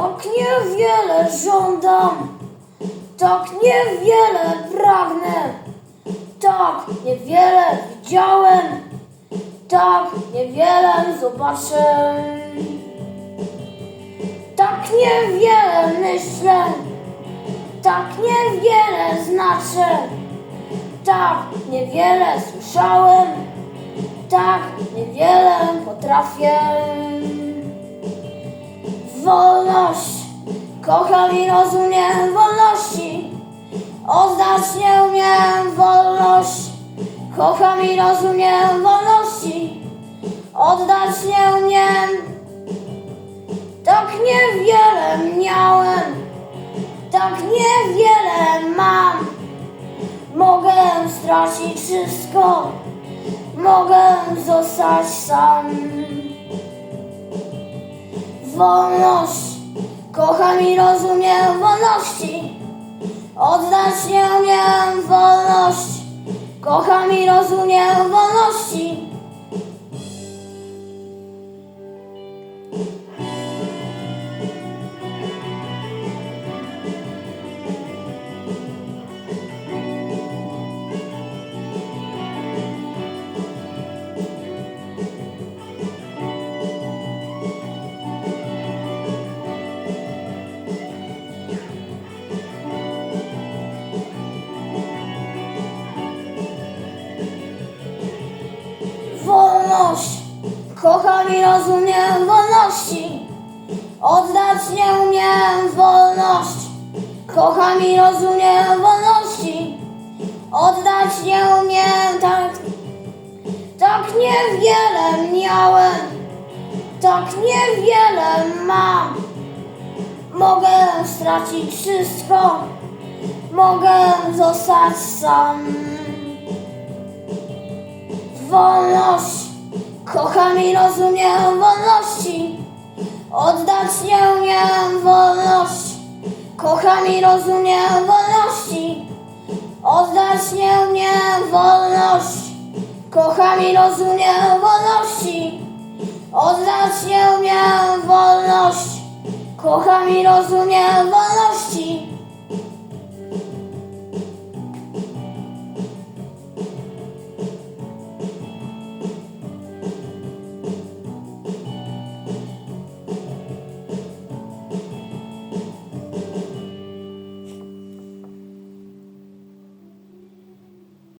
Tak niewiele żądam, tak niewiele pragnę, tak niewiele widziałem, tak niewiele zobaczę. Tak niewiele myślę, tak niewiele znaczę, tak niewiele słyszałem, tak niewiele potrafię. Wolność, kocham i rozumiem wolności. Oznacz nie umiem wolność, kocham i rozumiem wolności. Oddać nie umiem, tak niewiele miałem, tak niewiele mam. Mogę stracić wszystko, mogę zostać sam. Wolność, kocham i rozumiem wolności. Oddać nie umiem wolność, kocham i rozumiem wolności. Kocham i rozumiem wolności. Oddać nie umiem wolność, kocham i rozumiem wolności. Oddać nie umiem tak, tak niewiele miałem, tak niewiele mam. Mogę stracić wszystko, mogę zostać sam. Wolność, kocham i rozumiem wolności. Oddać nie umiem wolność, kocham i rozumiem wolności. Oddać nie umiem wolność, kocham i rozumiem wolności. Oddać nie umiem wolność, kocham i rozumiem wolności.